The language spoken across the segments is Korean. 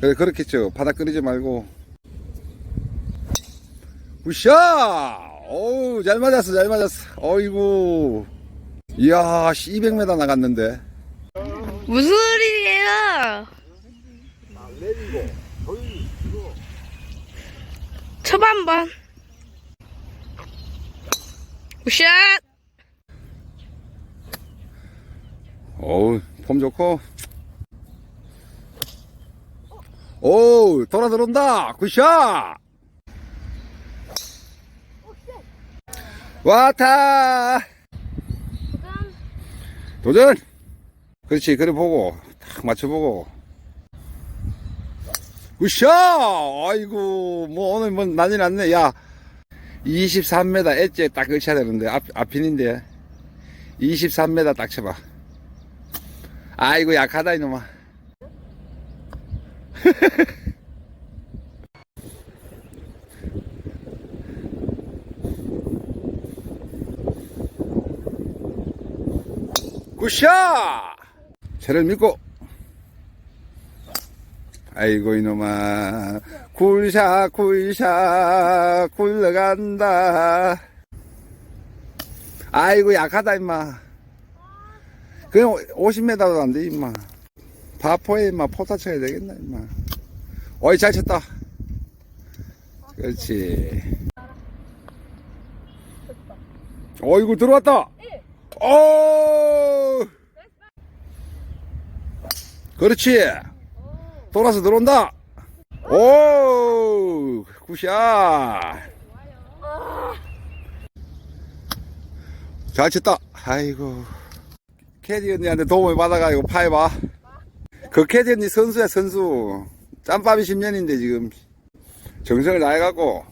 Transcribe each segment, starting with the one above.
그래, 그렇겠죠. 바닥 끓이지 말고. 우샤! 어우, 잘 맞았어, 잘 맞았어. 어이구. 이야, 씨, 200m 나갔는데. 무슨 소리예요? 첫 한번. 굿샷! 어우, 폼 좋고. 오우, 돌아 들어온다. 굿샷! 와타! 도전! 그렇지, 그래 보고, 딱 맞춰보고. 굿샷! 아이고, 뭐 오늘 뭐 난리 났네. 야, 23m 엣지에 딱 걸쳐야 되는데, 앞, 앞핀인데. 23m 딱 쳐봐. 아이고 약하다 이놈아 굿샷! 저를 믿고. 아이고 이놈아. 굴샷 굴샷 굴러간다. 아이고 약하다 임마. 그냥 50m도 안 돼, 임마. 바포에, 임마, 포타 쳐야 되겠나, 임마. 어이, 잘 쳤다. 그렇지. 어이구, 들어왔다! 오! 그렇지! 돌아서 들어온다! 오! 굿샷! 잘 쳤다! 아이고. 캐디 언니한테 도움을 받아가지고 파해봐. 언니 선수야, 선수. 짬밥이 10년인데 지금. 정성을 다해갖고.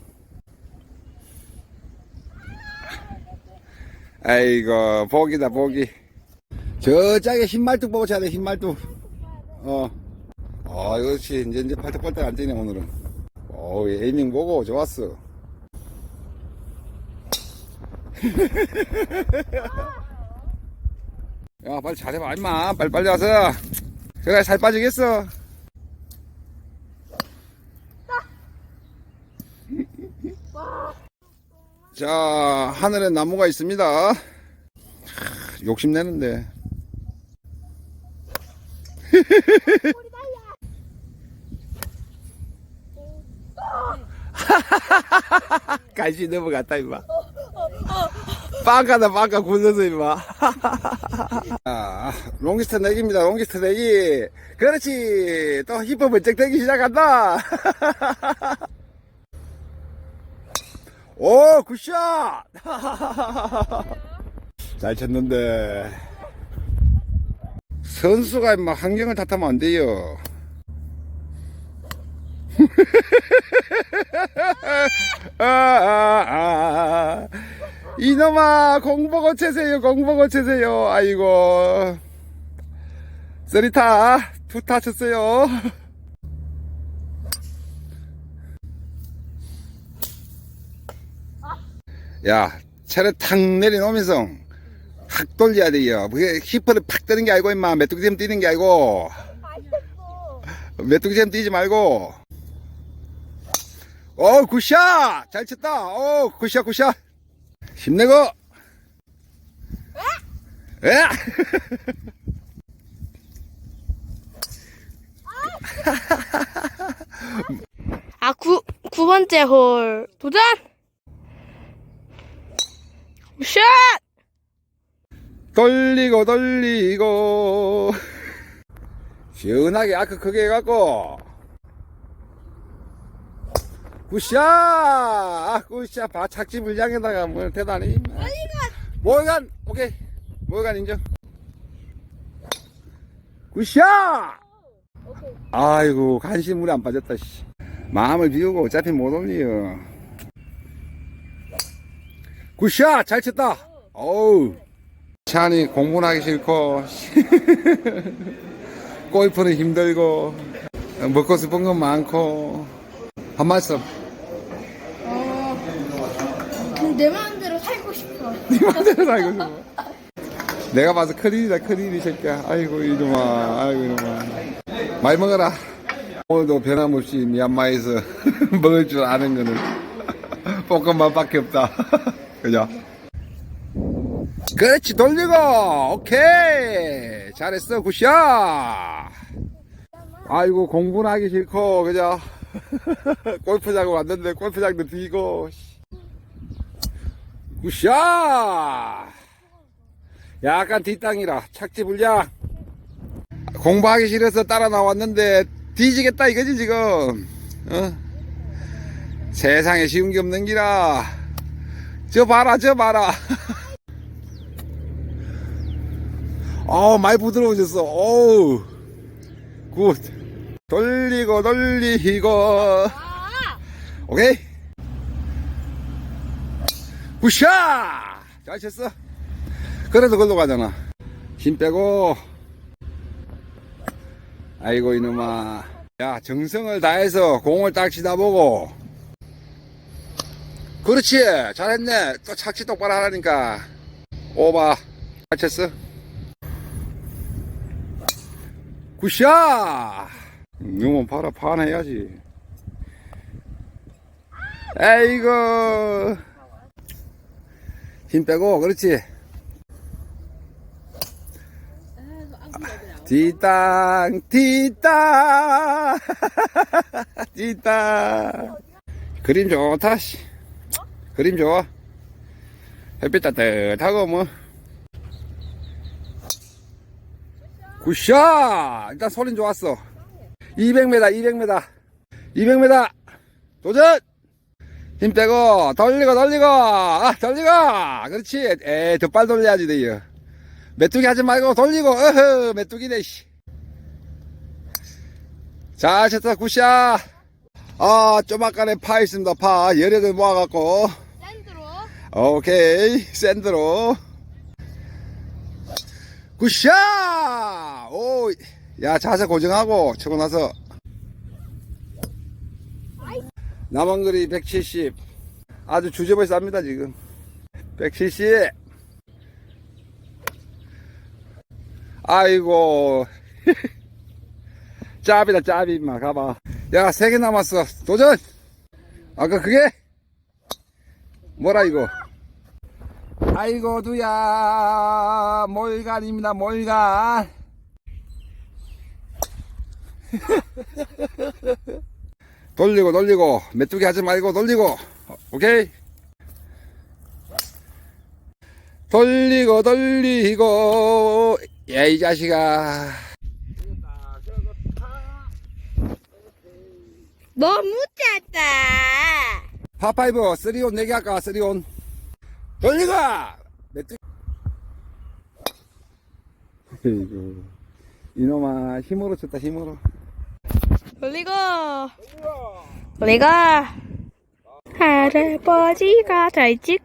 아이고, 복이다, 복이. 저 짝에 흰말뚝 보고 쳐야 돼, 흰말뚝. 어. 아, 그렇지. 이제, 이제 팔뚝팔뚝 안 뛰네, 오늘은. 어우, 에이밍 보고 좋았어. 야, 빨리 잘해봐, 임마. 빨리, 빨리 와서. 제가 살 빠지겠어. 자, 하늘에 나무가 있습니다. 하, 욕심내는데. 간신히 넘어갔다, 임마. 빵가다 빵가 굴러서 임마. 아, 롱기스트 내기입니다 롱기스트 내기. 그렇지. 또 힙합 번쩍 되기 시작한다. 오 굿샷! 잘 쳤는데. 선수가 임마 환경을 탓하면 안 돼요. 아, 아, 아. 이놈아 공보고 채세요 공보고 채세요. 아이고. 쓰리타 투타 쳤어요. 야 차를 탁 내려놓으면서 확 돌려야 돼요. 그게 히퍼를 팍 뜨는 게 아니고 임마. 메뚜기샘 뛰는 게 아니고. 메뚜기샘 뛰지 말고. 오 굿샷! 잘 쳤다. 오 굿샷 굿샷 힘내고 에? 아, 구, 구 번째 홀. 도전! 굿샷! 돌리고 돌리고 시원하게 아크 크게 해갖고 굿샷! 아, 굿샷. 바 착지 물량에다가 뭐 대단히 모간 오케이. 모간 인정. 굿샷! 아이고 간신 물에 안 빠졌다 씨. 마음을 비우고 어차피 못 올려 굿샷! 잘 쳤다. 어우. 찬이 공부는 하기 싫고. 골프는 힘들고. 먹고 싶은 건 많고. 한 말씀 내 마음대로 살고 싶어. 네 맘대로 살고 싶어 내가 봐서 큰일이다 큰일이 새끼야 아이고 이놈아 아이고 이놈아 많이 먹어라 오늘도 변함없이 미얀마에서 먹을 줄 아는 거는 볶음밥밖에 없다. 그죠? 그렇지, 돌리고! 오케이! 잘했어, 굿샷! 아이고, 공부는 하기 싫고, 그죠? 골프장 왔는데 골프장도 비고, 씨. 굿샷! 약간 뒷땅이라 착지 불량. 공부하기 싫어서 따라 나왔는데 뒤지겠다 이거지 지금. 어? 세상에 쉬운 게 없는 기라. 저 봐라 저 봐라. 어 많이 부드러워졌어. 어우. 굿. 돌리고 돌리고. 오케이 굿샷! 잘 쳤어. 그래도 걸로 가잖아. 힘 빼고. 아이고 이놈아. 야 정성을 다해서 공을 딱 치다 보고. 그렇지. 잘했네. 또 착지 똑바로 하라니까. 오바. 잘 쳤어. 굿샷! 이놈은 팔아 판해야지. 아이고 힘 빼고 그렇지? 뒷땅 뒷땅. 뒷땅. 그림 좋다 씨. 그림 좋아. 햇빛 따뜻하고 뭐. 굿샷! 일단 소린 좋았어. 200m 200m 200m 도전 힘 빼고 돌리고 돌리고. 아 돌리고. 그렇지. 에이 더 빨리 돌려야지 돼요 메뚜기 하지 말고 돌리고. 어허 메뚜기네 씨. 잘 쳤다 굿샷. 아 조막간에 파 있습니다 파. 개 모아갖고. 샌드로. 오케이 샌드로. 굿샷! 오야 자세 고정하고 치고 나서 남은 거리 170 아주 주접을 쌉니다 지금. 170 아이고. 짭이다 짭이 임마. 가봐. 야세개 남았어. 도전! 아까 그게? 뭐라 이거? 아이고 두야. 몰간입니다 몰간 돌리고 돌리고. 메뚜기 하지 말고 돌리고. 오케이? 돌리고 돌리고. 야 이 자식아. 너무 작다. 파파이브 쓰리온 네개 할까 쓰리온? 돌리고! 메뚜기 이놈아 힘으로 쳤다 힘으로 돌리고. 돌리고. 할아버지가 잘 칠까요?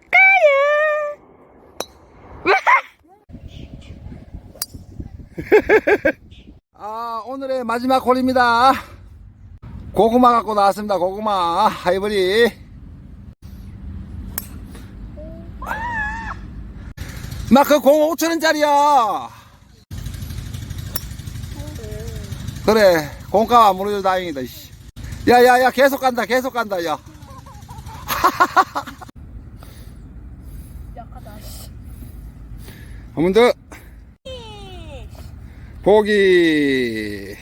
아 오늘의 마지막 홀입니다 고구마 갖고 나왔습니다 고구마 하이브리 나그공 5천원짜리야 그래 공가 안 무너져 다행이다 씨. 야야야 계속 간다 계속 간다 야. 한번더 보기